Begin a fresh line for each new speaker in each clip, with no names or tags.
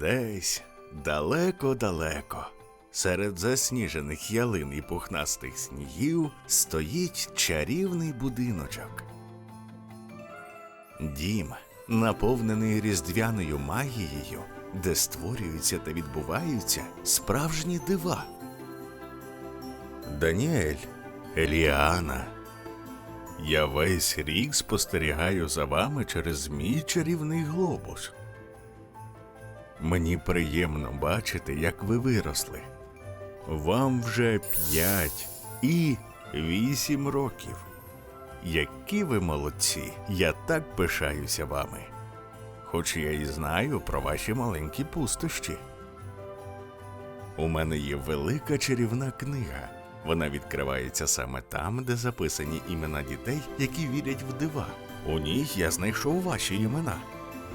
Десь далеко-далеко, серед засніжених ялин і пухнастих снігів стоїть чарівний будиночок. Дім, наповнений різдвяною магією, де створюються та відбуваються справжні дива. Даніель, Еліана. Я весь рік спостерігаю за вами через мій чарівний глобус. Мені приємно бачити, як ви виросли. Вам вже п'ять і вісім років. Які ви молодці! Я так пишаюся вами. Хоч я і знаю про ваші маленькі пустощі. У мене є велика чарівна книга. Вона відкривається саме там, де записані імена дітей, які вірять в дива. У ній я знайшов ваші імена: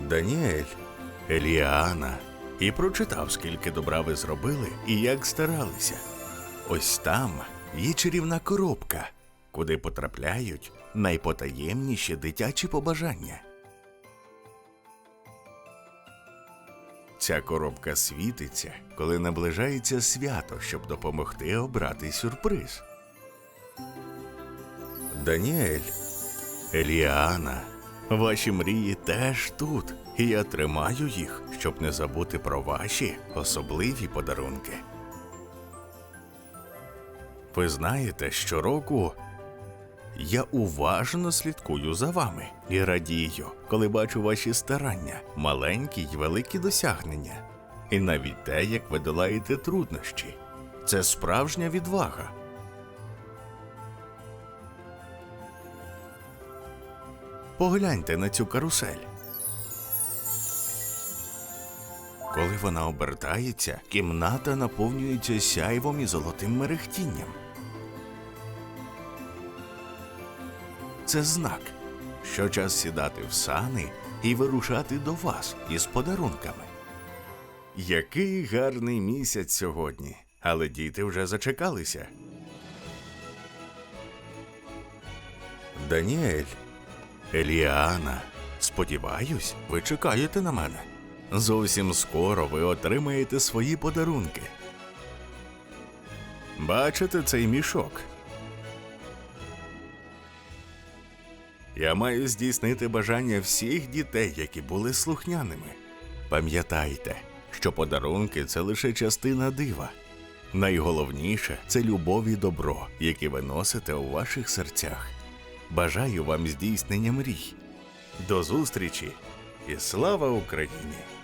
Даніель, Еліана, і прочитав, скільки добра ви зробили і як старалися. Ось там є чарівна коробка, куди потрапляють найпотаємніші дитячі побажання. Ця коробка світиться, коли наближається свято, щоб допомогти обрати сюрприз. Даніель, Еліана, ваші мрії теж тут, і я тримаю їх, щоб не забути про ваші особливі подарунки. Ви знаєте, щороку я уважно слідкую за вами і радію, коли бачу ваші старання, маленькі й великі досягнення, і навіть те, як ви долаєте труднощі. Це справжня відвага. Погляньте на цю карусель. Вона обертається, кімната наповнюється сяйвом і золотим мерехтінням. Це знак, що час сідати в сани і вирушати до вас із подарунками. Який гарний місяць сьогодні, але діти вже зачекалися. Даніель, Еліана, сподіваюсь, ви чекаєте на мене. Зовсім скоро ви отримаєте свої подарунки. Бачите цей мішок? Я маю здійснити бажання всіх дітей, які були слухняними. Пам'ятайте, що подарунки це лише частина дива. Найголовніше це любов і добро, які ви носите у ваших серцях. Бажаю вам здійснення мрій. До зустрічі і слава Україні!